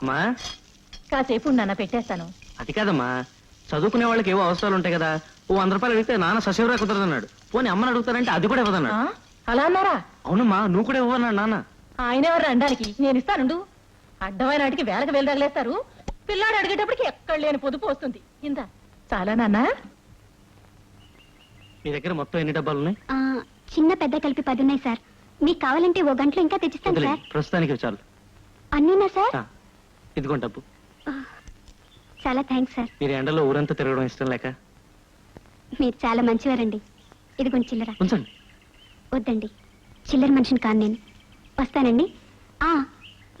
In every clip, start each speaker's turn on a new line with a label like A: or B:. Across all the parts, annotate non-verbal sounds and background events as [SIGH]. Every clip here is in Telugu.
A: అమ్మా.
B: కాసేపు నాన్న పెట్టేస్తాను.
A: అది కాదమ్మా. చదువుకునే వాళ్ళకి ఏవో అవసరాలు ఉంటాయి కదా. ఓ వంద రూపాయలు అడిగితే నాన్న సశివరా కుదరదన్నాడు. పోనీ అమ్మని అడుగుతానంటే అది కూడా
B: ఆ?
A: ఇవ్వదన్నాడు
B: అలా అన్నారా?
A: అవునమ్మా నువ్వు కూడా ఇవ్వన్నాడు నాన్న.
B: ఆయన ఎవరు అనడానికి నేను ఇస్తానుండు. అడ్డమైన వాటికి వేలకు వేలు తగిలేస్తారు. పిల్లాడు అడిగేటప్పటికి ఎక్కడ లేని పొదుపు వస్తుంది. ఇంత చాలా నాన్న.
A: మీ దగ్గర మొత్తం ఎన్ని డబ్బాలు ఉన్నాయి
C: ఆ, చిన్న పెద్ద కలిపి పది ఉన్నాయి సార్. మీకు కావాలంటే ఓ గంటలో ఇంకా తెచ్చిస్తాను
A: వదిలే
C: సార్.
A: ప్రస్తుతానికి ఇవి చాలు.
C: అన్నీనా సార్?
A: ఆ, ఇదిగోండి డబ్బు.
C: చాలా థ్యాంక్స్ సార్.
A: మీరు ఎండలో ఊరంతా తిరగడం ఇష్టం లేక?
C: మీరు చాలా మంచివారండి. ఇది కొంచెం చిల్లర.
A: ఉంచండి.
C: వద్దండి. చిల్లర మనిషిని కాను నేను. వస్తానండి. ఆ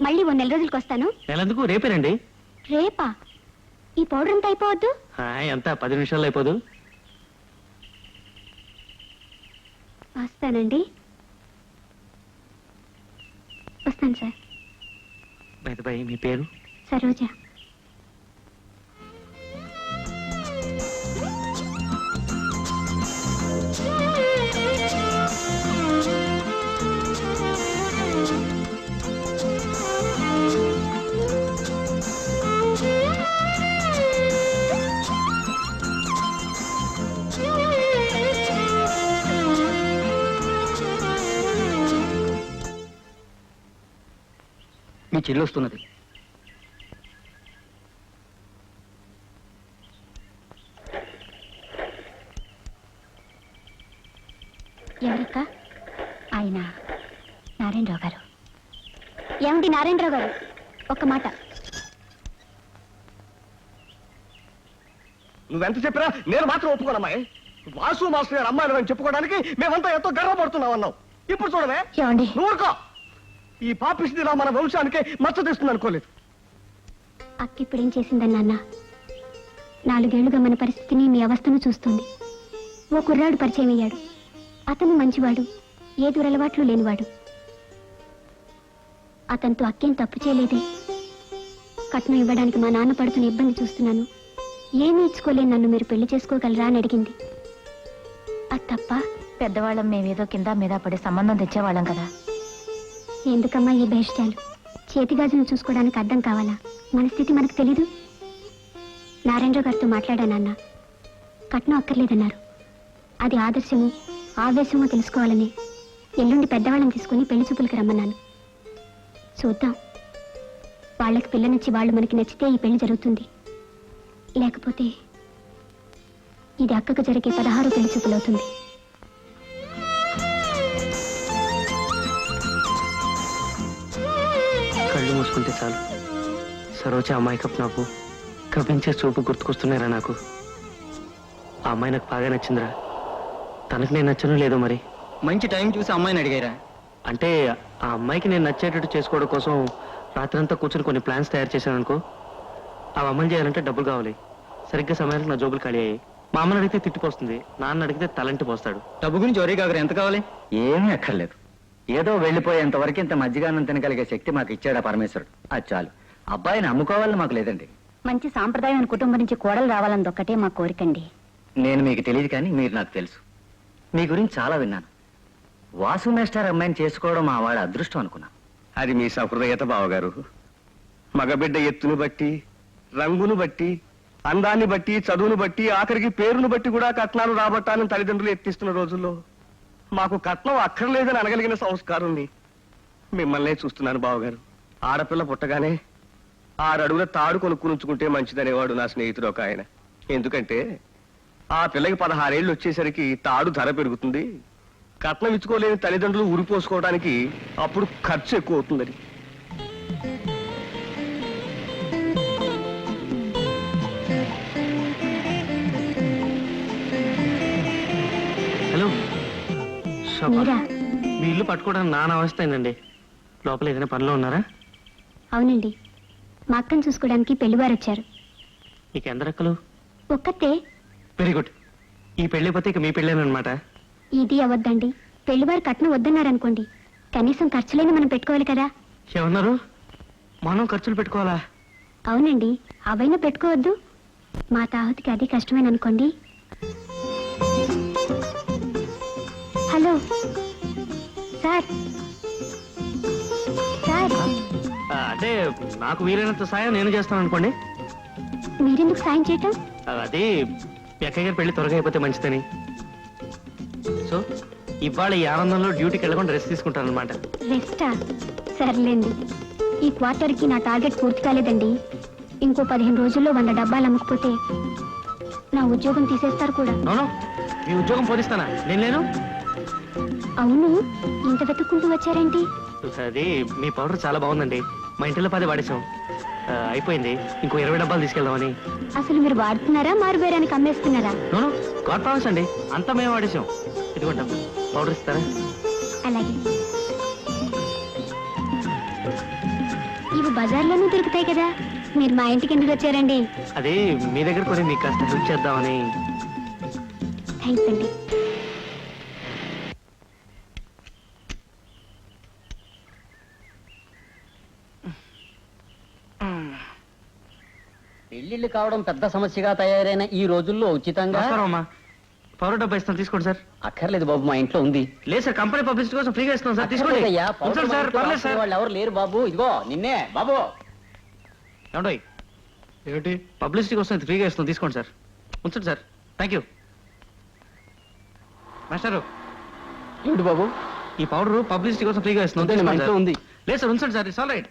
C: మళ్ళీ ఓ నెల రోజులకి వస్తాను.
A: నెలందుకు? రేపేనండి
C: రేపా? ఈ పౌడర్ అంతా అయిపోవద్దు?
A: హాయ్, ఎంత పది నిమిషాల్లో అయిపోదు.
C: వస్తానండి. వస్తాను సార్.
A: బై మీ పేరు?
C: సరోజ.
A: మీ చెల్లి వస్తున్నది
C: ఎవరక్క ఆయన నారాయణరావు గారు ఏమండి నారాయణరావు గారు ఒక్క మాట
D: నువ్వెంత చెప్పినా నేను మాత్రం ఒప్పుకోనమ్మాయి వాసు మాస్టర్ గారు అమ్మాయిలు అని చెప్పుకోవడానికి మేమంతా ఎంతో గర్వపడుతున్నాం అన్నావు. ఇప్పుడు చూడవే.
B: ఏమండి?
D: ఊరుకో. ఈ పాపిస్తుంది మన వంశానికి మచ్చ తెస్తుంది అనుకోలేదు.
C: అక్క ఇప్పుడు ఏం చేసిందని నాన్న? నాలుగేళ్ళుగా మన పరిస్థితిని మీ అవస్థను చూస్తుంది. ఓ కుర్రాడు పరిచయం అయ్యాడు. అతను మంచివాడు ఏ దురలవాట్లు లేనివాడు. అతనితో అక్కేం తప్పు చేయలేదే. కట్నం ఇవ్వడానికి మా నాన్న పడుతున్న ఇబ్బంది చూస్తున్నాను. ఏమీ ఇచ్చుకోలేని నన్ను మీరు పెళ్ళి చేసుకోగలరా అని అడిగింది. అది తప్ప
B: పెద్దవాళ్ళం మేమేదో కింద మీద పడి సంబంధం తెచ్చేవాళ్ళం కదా.
C: ఎందుకమ్మా ఈ భేషాలు చేతిగాజును చూసుకోవడానికి అర్థం కావాలా? మన స్థితి మనకు తెలీదు? నారాయణరావు గారితో మాట్లాడానన్న కట్నం అక్కర్లేదన్నారు. అది ఆదర్శము ఆవేశమో తెలుసుకోవాలని. ఎల్లుండి పెద్దవాళ్ళని తీసుకుని పెళ్ళి చూపులకి రమ్మన్నాను. చూద్దాం. వాళ్ళకి పిల్లనిచ్చి వాళ్ళు మనకి నచ్చితే ఈ పెళ్ళి జరుగుతుంది. లేకపోతే ఇది అక్కకు జరిగే పదహారు పెళ్ళి చూపులవుతుంది
A: కళ్ళు మూసుకుంటే చాలు. సరోజ అమ్మాయికప్ నాకు కవ్వించే చూపు గుర్తుకొస్తున్నారా నాకు. ఆ అమ్మాయి నాకు బాగా నచ్చిందిరా. తనకు నేను నచ్చను లేదో మరి?
E: మంచి టైం చూసి అమ్మాయిని అడిగారా?
A: అంటే ఆ అమ్మాయికి నేను నచ్చేటట్టు చేసుకోవడం కోసం రాత్రంతా కూర్చొని కొన్ని ప్లాన్స్ తయారు చేశాను అనుకో అవి అమలు చేయాలంటే డబ్బులు కావాలి. సరిగ్గా సమయానికి నా జోబులు ఖాళీ అయ్యాయి. మా అమ్మని అడిగితే తిట్టిపోస్తుంది నాన్న అడిగితే తలంటి పోస్తాడు.
E: డబ్బు గురించి ఒరే కాకరు ఎంత కావాలి?
F: ఏమీ అక్కర్లేదు. ఏదో వెళ్ళిపోయేంత వరకు ఇంత మధ్యగానం తినగలిగే శక్తి మాకు ఇచ్చాడా పరమేశ్వరుడు? అది చాలు. అబ్బాయిని అమ్ముకోవాలని మాకు లేదండి.
C: మంచి సాంప్రదాయమైన కుటుంబం నుంచి కోడలు రావాలని ఒక్కటే మా కోరికండి
F: నేను మీకు తెలియదు కానీ మీరు నాకు తెలుసు. మీ గురించి చాలా విన్నాను. వాసు మేస్టర్ అమ్మాయిని చేసుకోవడం మా వాడి అదృష్టం అనుకున్నాను
D: అది మీ సహృదయత బావగారు. మగబిడ్డ ఎత్తును బట్టి రంగును బట్టి అందాన్ని బట్టి చదువును బట్టి ఆఖరికి పేరును బట్టి కూడా కట్నాలు రాబట్టాలని తల్లిదండ్రులు ఎత్తిస్తున్న రోజుల్లో మాకు కట్నం అక్కర్లేదని అనగలిగిన సంస్కారం మిమ్మల్నే చూస్తున్నాను బావగారు. ఆడపిల్ల పుట్టగానే ఆరడుగుల తాడు కొనుక్కుని ఉంచుకుంటే మంచిదనేవాడు నా స్నేహితుడు ఒక ఆయన. ఎందుకంటే ఆ పిల్లకి పదహారేళ్ళు వచ్చేసరికి తాడు ధర పెరుగుతుంది. కట్నం ఇచ్చుకోలేని తల్లిదండ్రులు ఉరిపోసుకోవడానికి అప్పుడు ఖర్చు ఎక్కువ అవుతుందని
A: శోభ,
C: మీరా?
A: మీ ఇల్లు పట్టుకోవడానికి నాన్న అవస్థ అయిందండి లోపల ఏదైనా పనిలో ఉన్నారా?
C: అవునండి. మా అక్కను చూసుకోవడానికి పెళ్ళివారు వచ్చారు.
A: మీకు ఎందరక్కలు
C: ఒక్కతే.
A: వెరీ గుడ్ ఈ పెళ్ళి పోతే ఇక మీ పెళ్ళేనమాట
C: ఇది అవద్దండి. పెళ్ళివారు కట్నం వద్దన్నారనుకోండి కనీసం ఖర్చులైనా మనం పెట్టుకోవాలి కదా.
A: ఏమన్నారు? మనం ఖర్చులు పెట్టుకోవాలా?
C: అవునండి. అవైనా పెట్టుకోవద్దు. మా తాహుతికి అది కష్టమేన అనుకోండి హలో. సార్. సార్.
A: ఆ, అంటే నాకు వీలైనంత సాయం నేను చేస్తాను అనుకోండి.
C: మీరెందుకు సాయం చేయటం?
A: ఆ, అది మీ అక్కయ్య గారి పెళ్ళి త్వరగా అయిపోతే మంచిదని. సో ఇవాళ ఈ ఆనందంలో డ్యూటీకి వెళ్ళకుండా రెస్ట్ తీసుకుంటాను అనమాట
C: రెస్టా? సర్లేండి. ఈ క్వార్టర్కి నా టార్గెట్ పూర్తి కాలేదండి. ఇంకో పదిహేను రోజుల్లో వంద డబ్బాలు అమ్మకపోతే నా ఉద్యోగం తీసేస్తారు కూడా.
A: నోను మీ ఉద్యోగం పోలిస్తానా నేను లేను?
C: అవును. ఇంత వెతుక్కుంటూ వచ్చారేంటి?
A: అది మీ పౌడర్ చాలా బాగుందండి. మా ఇంటిలో పది వాడేసాం ఆ, అయిపోయింది. ఇంకో ఇరవై డబ్బాలు తీసుకెళ్దామని.
C: అసలు మీరు వాడుతున్నారా మారుబేరానికి అమ్మేస్తున్నారా?
A: నోను గాడ్ ప్రామిస్ అండి. అంతా మేము వాడేసాం ఇదిగోండి. డబ్బు. పౌడర్ ఇస్తారా?
C: అలాగే. ఇవి బజార్లోనూ దొరుకుతాయి కదా. మీరు మా ఇంటికి ఎందుకు వచ్చారండి?
A: అది మీ దగ్గర కొని మీకు కాస్త హెల్ప్ చేద్దామని.
C: థ్యాంక్స్ అండి.
E: పెళ్ళిళ్ళు కావడం పెద్ద సమస్యగా తయారైన ఈ రోజుల్లో ఉచితంగా
A: నమస్కారం అమ్మా. పౌడర్ డబ్బా ఇస్తాను తీసుకోండి సార్.
E: అక్కర్లేదు బాబు మా ఇంట్లో ఉంది.
A: లేదు సార్ కంపెనీ పబ్లిసిటీ కోసం ఫ్రీగా ఇస్తాం సార్ తీసుకోండి.
E: అక్కర్లేదయ్యా, పౌడర్
A: ఉంచండి సార్ పర్లేదు
E: వాళ్ళు ఎవరు లేరు బాబు. ఇదిగో నిన్నే బాబు.
A: ఏమండోయ్? ఏమిటి? పబ్లిసిటీ కోసం ఇది ఫ్రీగా ఇస్తాం తీసుకోండి సార్. ఉంచండి సార్. Thank you. మాస్టారు.
E: ఏమిటి బాబు?
A: ఈ పౌడర్ పబ్లిసిటీ కోసం ఫ్రీగా ఇస్తున్నాం
E: వద్దండి, మా
A: తీసుకోండి
E: ఇంట్లో
A: సార్.
E: ఉంది.
A: లేదు సార్ ఉంచండి సార్ ఇట్స్ ఆల్ రైట్.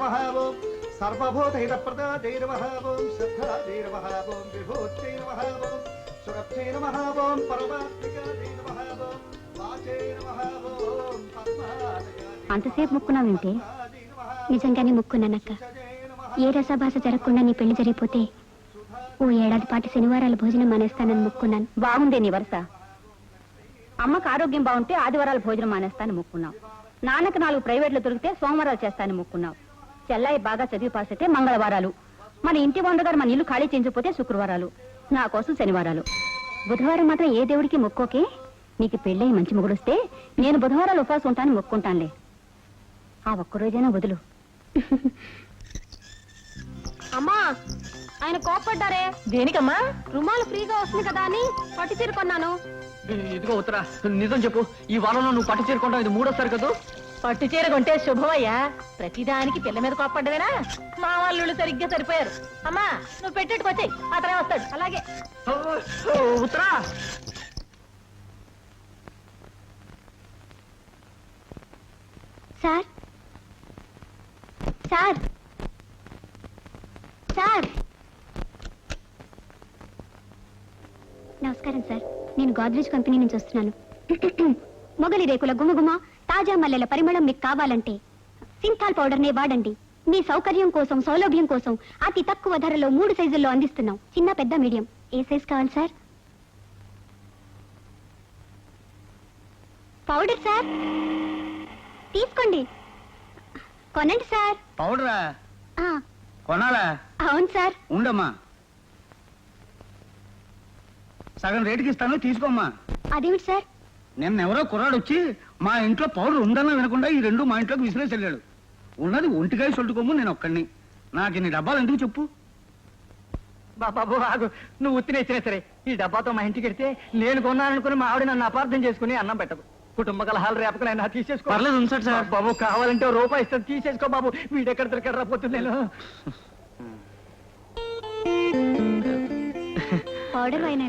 D: నమః ఓం సర్వభూతహితప్రదాధై నమః ఓం శ్రద్ధాధై నమః ఓం విభూత్యై నమః ఓం సురభ్యై నమః ఓం పరమాత్మికాధై నమః ఓం వాచై నమః ఓం పద్మాలయాధై
C: అంతసేపు ముక్కున్నావేంటి నిజంగానే ముక్కున్నానక్క ఏ రసభాస జరగకుండా నీ పెళ్ళి జరిగిపోతే? ఓ ఏడాది పాటు శనివారాలు భోజనం మానేస్తానని ముక్కున్నాను.
G: బాగుందే నీ వరుస. అమ్మకు ఆరోగ్యం బాగుంటే ఆదివారాలు భోజనం మానేస్తాను మొక్కున్నావు. నాన్నకు నాలుగు ప్రైవేట్లు దొరికితే సోమవారాలు చేస్తాను మొక్కున్నావు. చెల్లాయి బాగా చదివి పాస్ అయితే మంగళవారాలు. మన ఇంటి వండగారు మన ఇల్లు ఖాళీ చేయించకపోతే శుక్రవారాలు. నా కోసం శనివారాలు. బుధవారం మాత్రం ఏ దేవుడికి మొక్కోకే? నీకు పెళ్ళై మంచి మొగుడొస్తే నేను బుధవారాలు ఉపవాసం ఉంటాను మొక్కుంటానులే. ఆ ఒక్కరోజైనా వదులు.
C: అమ్మా ఆయన కోపడ్డారే
B: దేనికమ్మా?
C: రుమాలు ఫ్రీగా వస్తుంది కదా అని పట్టు చీర కొన్నాను.
E: ఇదిగో ఉత్తరా నిజం చెప్పు. ఈ వారంలో నువ్వు పట్టు చేరుకుంటావు ఇది మూడోసారి కదా?
B: పట్టు చీర కొంటే శుభమయ్యా. ప్రతిదానికి పిల్ల మీద కోప్పడ్డమేనా? మా వాళ్ళు సరిగ్గా సరిపోయారు. అమ్మా నువ్వు పెట్టేట్టుకొచ్చాయి అతనే వస్తాడు. అలాగే.
A: ఉత్తరా?
C: సార్. సార్. సార్. నమస్కారం సార్. నేను గోద్రేజ్ కంపెనీ నుంచి వస్తున్నాను. [CLEARS THROAT] మొగలి రేకుల గుమగుమ తాజా మల్లెల పరిమళం మీకు కావాలంటే సింథాల్ పౌడర్ నే వాడండి. మీ సౌకర్యం కోసం సౌలభ్యం కోసం అతి తక్కువ ధరలో మూడు సైజుల్లో అందిస్తున్నాం. చిన్న పెద్ద మీడియం. ఏ సైజ్ కావాలి సార్? Powder sir? తీసుకోండి. కొనండి సార్.
E: పౌడరా?
C: ఆ,
E: కొనాలా?
C: అవును సార్.
E: ఉండమ్మా. సగం రేటుకి ఇస్తాను తీసుకోమ్మా.
C: అదేమిటి సార్?
E: నిన్న ఎవరో కుర్రాడు వచ్చి మా ఇంట్లో పౌడర్ ఉందన్నా వినకుండా ఈ రెండు మా ఇంట్లోకి విసిరేసి వెళ్ళాడు ఉన్నది ఒంటికాయ సొట్టుకోము నేను ఒక్కడిని. నాకు ఇన్ని డబ్బాలు ఎందుకు చెప్పు? బాబు ఆగు. నువ్వు ఉత్తిన ఇచ్చినా సరే. ఈ డబ్బాతో మా ఇంటికి వెళ్తే నేను కొన్నాననుకుని మా ఆవిడ నన్ను అపార్థం చేసుకుని అన్నం పెట్టదు. కుటుంబ కలహాలు రేపకనైనా తీసేసుకో.
A: పర్లేదు ఉంచండి సార్.
E: బాబు కావాలంటే ఓ రూపాయి ఇస్తాను. తీసేసుకో బాబు. వీడెక్కడ దొరికాడు రాపోతుంది నేను
C: పౌడర్ వైన్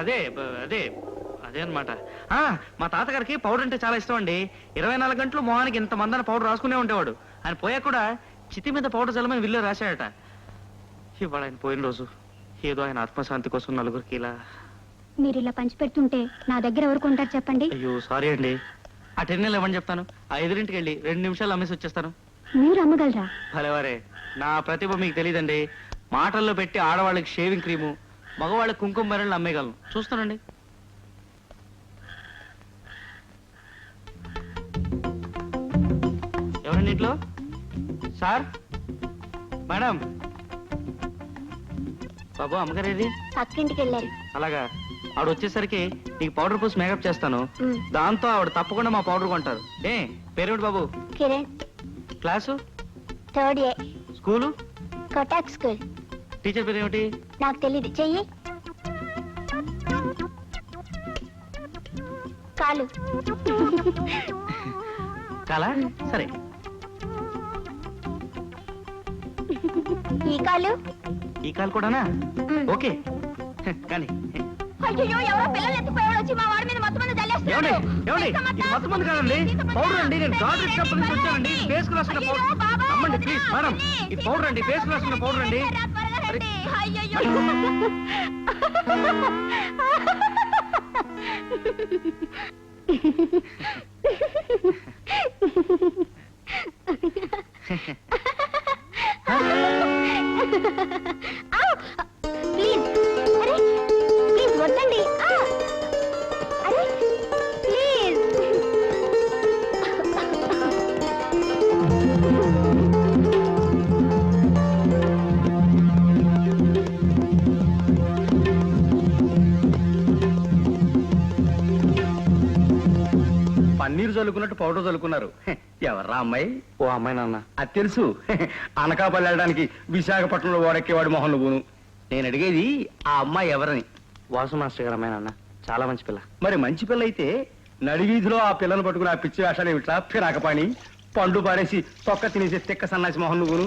A: అదే అదే. అదే అనమాట మా తాతగారికి పౌడర్ అంటే చాలా ఇష్టం అండి. ఇరవై నాలుగు గంటలు మొహానికి ఇంత మందన పౌడర్ రాసుకునే ఉండేవాడు. ఆయన పోయాక కూడా చితి మీద పౌడర్ చల్లమని విల్లు రాశాడట. ఇవాళ ఆయన పోయిన రోజు ఏదో ఆయన ఆత్మశాంతి కోసం నలుగురికి ఇలా
C: మీరు ఇలా పంచి పెడుతుంటే నా దగ్గర ఎవరు కొంటారు చెప్పండి?
A: అయ్యో సారీ అండి. ఆ టెన్నెల్ ఇవ్వని చెప్తాను. ఆ ఎదురింటికి వెళ్ళి రెండు నిమిషాలు అమ్మేసి వచ్చేస్తాను.
C: మీరు అమ్మగలరా?
A: భలేవారే నా ప్రతిభ మీకు తెలియదండి మాటల్లో పెట్టి ఆడవాళ్ళకి షేవింగ్ క్రీము మగవాళ్ళకి కుంకుమ బెరళ్ళు అమ్మేయగలను. చూస్తానండి. ఇంట్లో సార్? మేడం? బాబు అమ్మగారేది
C: పక్కింటికి వెళ్ళారు
A: అలాగా. ఆవిడ వచ్చేసరికి నీకు పౌడర్ పూసి మేకప్ చేస్తాను. దాంతో ఆవిడ తప్పకుండా మా పౌడర్ కొంటారు. ఏ పేరేమిటి బాబు?
C: కిరణ్.
A: క్లాసు?
C: థర్డ్ ఏ
A: స్కూలు?
C: కొటాక్ స్కూల్.
A: టీచర్ పేరు ఏమిటి
C: నాకు తెలియదు చెయ్యి. కాలు.
A: కాలా? సరే.
C: ఈ కాలు
A: ఈ కాల్ కూడానా ఓకే కానీ
C: అయ్యో ఎవరో పిల్లలు ఎత్తుకుపోయాడు వచ్చి మా వాడి మీద మొత్తం మంది
A: ఏమండి మొత్తం మంది కాదండి. పౌడర్ అండి నేను గాడ్రేజ్ కంపెనీ నుంచి వచ్చానండి. ఫేస్కు రాసుకున్న పౌడర్. అమ్మండి ప్లీజ్ మేడం. ఇది పౌడర్ అండి ఫేస్కు రాసుకున్న పౌడర్ అండి. అరే, [LAUGHS] [LAUGHS] [LAUGHS]
H: చల్లుకున్నట్టు పౌడర్ చల్లుకున్నారు హె, ఎవర్రా అమ్మాయి?
A: ఓ అమ్మాయి నాన్న.
H: అది తెలుసు. అనకాపల్లి వెళ్ళడానికి విశాఖపట్నంలో ఓడెక్కేవాడు మొహన్ నువ్వును నేను అడిగేది ఆ అమ్మాయి ఎవరని.
A: వాసు మాస్టర్ గారు అమ్మాయి నాన్న. చాలా మంచి పిల్ల.
H: మరి మంచి పిల్ల అయితే నడివీధిలో ఆ పిల్లను పట్టుకుని ఆ పిచ్చి వేషాలు ఏమిట్రా? ఫిరాకపాణి పండు పారేసి తొక్క తినేసి తిక్క సన్నాసి మొహన్ నువ్వును